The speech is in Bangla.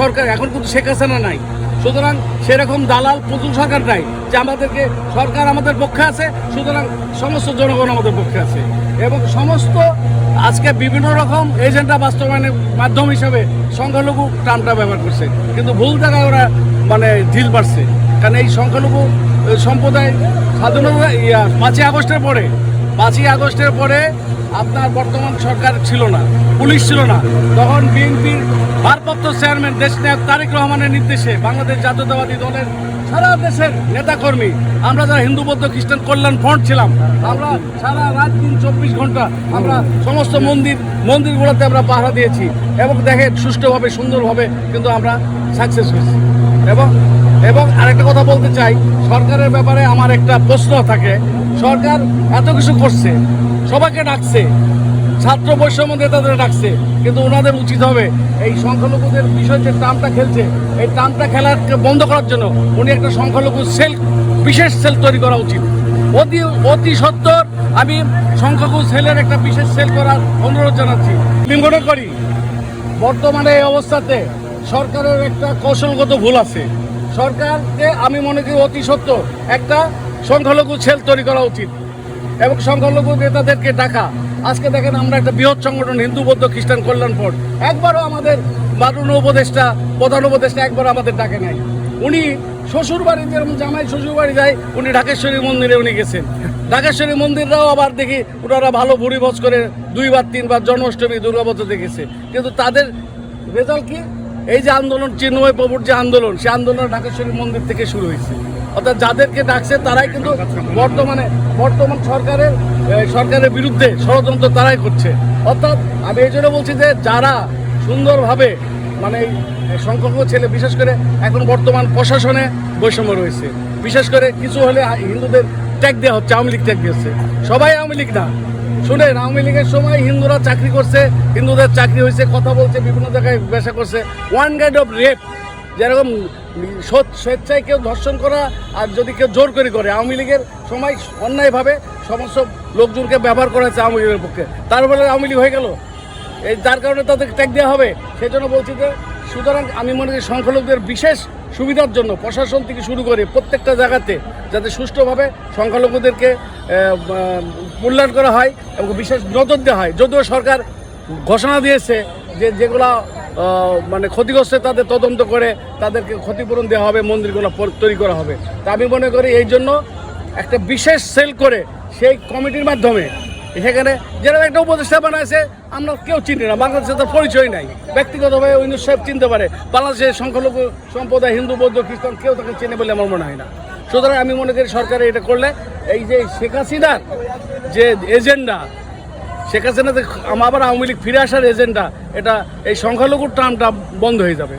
সরকার, এখন কিন্তু শেখ হাসিনা নাই। সুতরাং সেরকম দালাল পুতুল সরকার নাই, যে আমাদেরকে, সরকার আমাদের পক্ষে আছে, সুতরাং সমস্ত জনগণ আমাদের পক্ষে আছে। এবং সমস্ত আজকে বিভিন্ন রকম এজেন্ডা বাস্তবায়নের মাধ্যম হিসাবে সংখ্যালঘু টানটা ব্যবহার করছে। কিন্তু ভুল জায়গায় ওরা মানে ঢিল পারছে কারণ এই সংখ্যালঘু সম্প্রদায় স্বাধীনতা, ইয়া, পাঁচই আগস্টের পরে পাঁচই আগস্টের পরে আপনার বর্তমান সরকার ছিল না, পুলিশ ছিল না। তখন বিএনপির ভারপ্রাপ্ত চেয়ারম্যান দেশনায়ক তারেক রহমানের নির্দেশে বাংলাদেশ জাতীয়তাবাদী দলের সারা দেশের নেতাকর্মী, আমরা যারা হিন্দু, বৌদ্ধ, খ্রিস্টান কল্যাণ ফ্রন্ট ছিলাম, আমরা সারা রাত দিন চব্বিশ ঘণ্টা আমরা সমস্ত মন্দির, মন্দিরগুলোতে আমরা পাহারা দিয়েছি এবং দেখে সুষ্ঠুভাবে, সুন্দরভাবে কিন্তু আমরা সাকসেস হয়েছি। এবং এবং আরেকটা কথা বলতে চাই, সরকারের ব্যাপারে আমার একটা প্রশ্ন থাকে। সরকার এত কিছু করছে, সবাইকে ডাকছে, ছাত্র বৈষম্য নেতাদের ডাকছে, কিন্তু ওনাদের উচিত হবে এই সংখ্যালঘুদের বিষয় যে টার্মটা খেলছে, এই টার্মটা খেলার বন্ধ করার জন্য উনি একটা সংখ্যালঘু সেল বিশেষ সেল তৈরি করা উচিত। অতি অতি সত্তর আমি সংখ্যালঘু সেলের একটা বিশেষ সেল করার অনুরোধ জানাচ্ছি। আমি মনে করি, বর্তমানে এই অবস্থাতে সরকারের একটা কৌশলগত ভুল আছে। সরকারকে আমি মনে করি অতি সত্য। একটা সংখ্যালঘু সেল তৈরি করা উচিত। এবং সংখ্যালঘু নেতাদেরকে ডাকা। আজকে দেখেন আমরা একটা বৃহৎ সংগঠন, হিন্দু, বৌদ্ধ, খ্রিস্টান কল্যাণ ফ্রন্ট একবারও আমাদের বারুণ উপদেষ্টা, প্রধান উপদেষ্টা একবার আমাদের ডাকে নাই। উনি শ্বশুর বাড়ি যেরকম জামাই শ্বশুর বাড়ি যায়, উনি ঢাকেশ্বরী মন্দিরে উনি গেছেন। ঢাকেশ্বরী মন্দিররাও আবার দেখি ওনারা ভালো ভুড়ি ভোজ করে দুইবার, তিনবার জন্মাষ্টমী দুর্গাপুজো দেখেছে কিন্তু তাদের রেজাল্ট কি? এই যে আন্দোলন, চিন্ময় প্রভুর যে আন্দোলন সে আন্দোলন ঢাকেশ্বরী মন্দির থেকে শুরু হয়েছে। অর্থাৎ যাদেরকে ডাকছে, তারাই কিন্তু বর্তমানে, বর্তমান সরকারের সরকারের বিরুদ্ধে ষড়যন্ত্র তারাই করছে। অর্থাৎ আমি এই জন্য বলছি যে, যারা সুন্দরভাবে মানে সংখ্যক ছেলে, বিশেষ করে এখন বর্তমান প্রশাসনে বৈষম্য রয়েছে। বিশেষ করে কিছু হলে হিন্দুদের ট্যাগ দেওয়া হচ্ছে, আওয়ামী লীগ ট্যাগ দিয়েছে। সবাই আওয়ামী লীগ না। শুনেন, আওয়ামী লীগের সময় হিন্দুরা চাকরি করছে, হিন্দুদের চাকরি হয়েছে, কথা বলছে, বিভিন্ন জায়গায় ব্যবসা করছে। ওয়ান গাইড অফ রেপ যেরকম স্বেচ্ছায় কেউ ধর্ষণ করা আর যদি কেউ জোর করে করে, আওয়ামী লীগের সময় অন্যায়ভাবে সমস্ত লোকজনকে ব্যবহার করা হয়েছে আওয়ামী লীগের পক্ষে। তারপরে আওয়ামী লীগ হয়ে গেল। এই যার কারণে তাদের ট্যাগ দেওয়া হবে। সেই জন্য বলছি যে, সুতরাং আমি মনে করি সংখ্যালঘুদের বিশেষ সুবিধার জন্য প্রশাসন থেকে শুরু করে প্রত্যেকটা জায়গাতে যাতে সুষ্ঠুভাবে সংখ্যালঘুদেরকে মূল্যায়ন করা হয় এবং বিশেষ নজর দেওয়া হয়। যদিও সরকার ঘোষণা দিয়েছে যে যেগুলা মানে ক্ষতিগ্রস্ত তাদের তদন্ত করে তাদেরকে ক্ষতিপূরণ দেওয়া হবে, মন্দিরগুলো তৈরি করা হবে। তা আমি মনে করি এই জন্য একটা বিশেষ সেল করে সেই কমিটির মাধ্যমে সেখানে যেরকম একটা উপদেষ্টা বানাইছে, আমরা কেউ চিনি না। বাংলাদেশে তার পরিচয় নাই। ব্যক্তিগতভাবে ইউনুস সাহেব চিনতে পারে। বাংলাদেশের সংখ্যালঘু সম্প্রদায়, হিন্দু, বৌদ্ধ, খ্রিস্টান কেউ তাকে চেনে বলে আমার মনে হয় না। সুতরাং আমি মনে করি সরকার এটা করলে এই যে শেখ হাসিনার যে এজেন্ডা, শেখ হাসিনা যে আবার আওয়ামী লীগ ফিরে আসার এজেন্ডা, এটা এই সংখ্যালঘুর টার্মটা বন্ধ হয়ে যাবে।